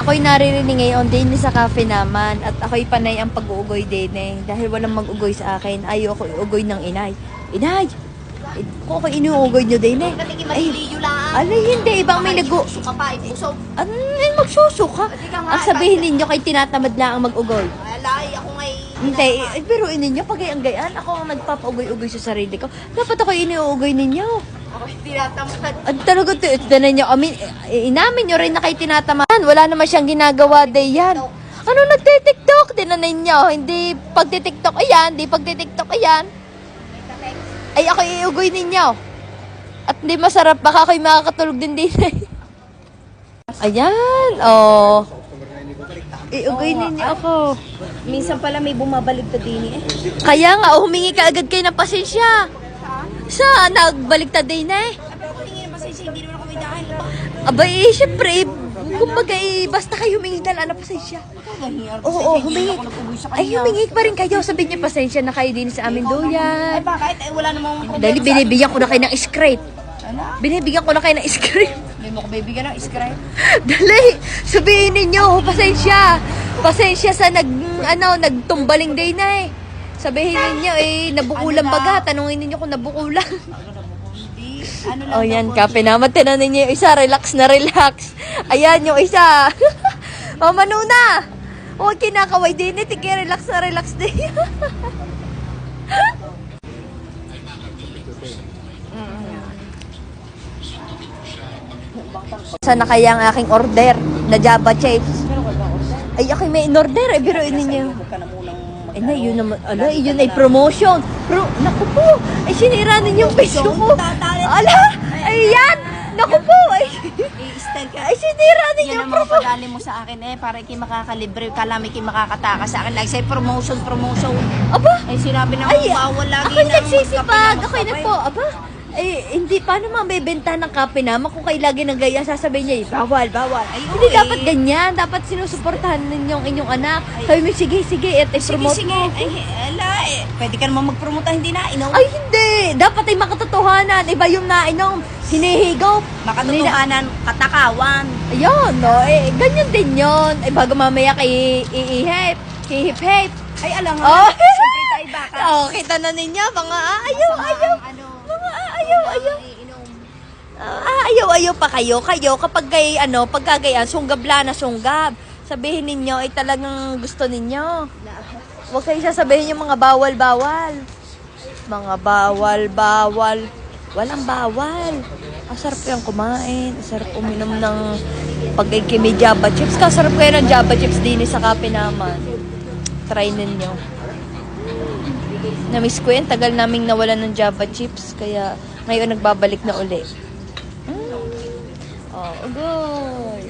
Ako'y naririnig ngayon din sa cafe naman at ako'y panay ang pag-uugoy din eh. Dahil walang mag-ugoy sa akin, ayaw ako iugoy ng inay. Inay! Eh, Kung ako inuugoy nyo din eh. Ay, alay hindi, ibang may nag Suka pa, ibusog. Ano yung magsusuka? Hindi Ang sabihin ninyo kay tinatamad lang ang mag-ugoy. Alay, ako ngay... Hindi, eh, pero ninyo, pag ang gayaan, ako ang nagpapaugoy-ugoy sa sarili ko. Dapat ako inuugoy ninyo. Ako tinatamad. At talaga, to, ito na ninyo, amin, eh, inamin nyo rin na kayo tinatamaan. Wala naman siyang ginagawa, day yan. Ano nagtitiktok? Din na ninyo. Hindi pagtitiktok ayan, hindi pagtitiktok ayan. Ay, ako iugoy ninyo. At hindi masarap, baka ako'y makakatulog din din. ayan, oh. Iugoy ninyo ako. Minsan pala may bumabalik na din eh. Kaya nga, oh, humingi ka agad kayo ng pasensya. Sa nagbaliktad din eh. Pero kung tingin naman sa hindi naman ako may dahil. Aba eh, syempre, kumbaga eh, basta kayo humingi na lang ng pasensya. Oo, oo, humingi. Ay, humingi pa rin kayo. Sabihin niyo pasensya na kayo din sa amin Ay duyan. bakit? Eh wala namang problema. Dahil binibigyan ko na kayo ng script. Ano? Binibigyan ko na kayo ng script. May mo ko bibigyan ng scribe. Dali, sabihin ninyo, pasensya. Pasensya sa nag, ano, nagtumbaling day na eh. Sabihin ninyo eh, nabukulan Ano na? baga. Tanungin ninyo kung nabukulan. Hindi. Ano lang Oh, yan, po, kape naman. Tinan ninyo yung isa, relax na relax. Ayan, yung isa. oh, manuna. Huwag kinakaway din. eh. Tige, relax na relax din. Sana kaya ang aking order na Java chips? Ay, aking may in-order. Eh, biruin ninyo. Ka na yun naman, ala, yun ay promotion. Pero, naku po, ay sinira ninyo yung face ko. Ala, ay yan, naku po, ay, I-style ka. ay sinira ninyo Yan yung ang mga promotion. padali mo sa akin eh, para kayo makakalibre, kalami kayo makakataka sa akin. Like say promotion, promotion. Aba, Ay sinabi na ay, bawal lagi ako'y na nagsisipag, magkape ako'y nagpo, aba, ay, hindi, paano mabebenta ng kape naman kung kayo lagi nang gaya, sasabihin niya, eh, bawal, bawal. Ay, hindi oo, dapat eh. ganyan, dapat sinusuportahan ninyong inyong anak. Sabi mo, sige, sige, at Sige, i-promote sige. mo. Ay, ala, eh. Pwede ka naman mag-promote ah, hindi na, inom. Ay, hindi! Dapat ay makatotohanan. Iba yung nainom, hinihigop. Makatotohanan, katakawan. Ayun, no? Eh, ganyan din yun. Eh, bago mamaya kay iihip, hihip-hip. Ay, alam nga. Oh. Siyempre tayo baka. Oh, kita na ninyo, mga aayaw, ayaw. Ano, Mga aayaw, ayaw. iinom. Ah, ayaw, ayaw pa kayo. Kayo, kapag kay, ano, pagkagayan, sunggab la na sunggab. Sabihin ninyo, ay talagang gusto ninyo. Huwag kayo sasabihin yung mga bawal-bawal. Mga bawal-bawal. Walang bawal. Ang sarap yung kumain. Ang sarap uminom ng pagkikimi Java chips. Kasarap kayo ng Java chips din sa kape naman. Try ninyo. Namiss ko yan. Tagal naming nawala ng Java chips. Kaya ngayon nagbabalik na uli. Mm. Oh, agoy.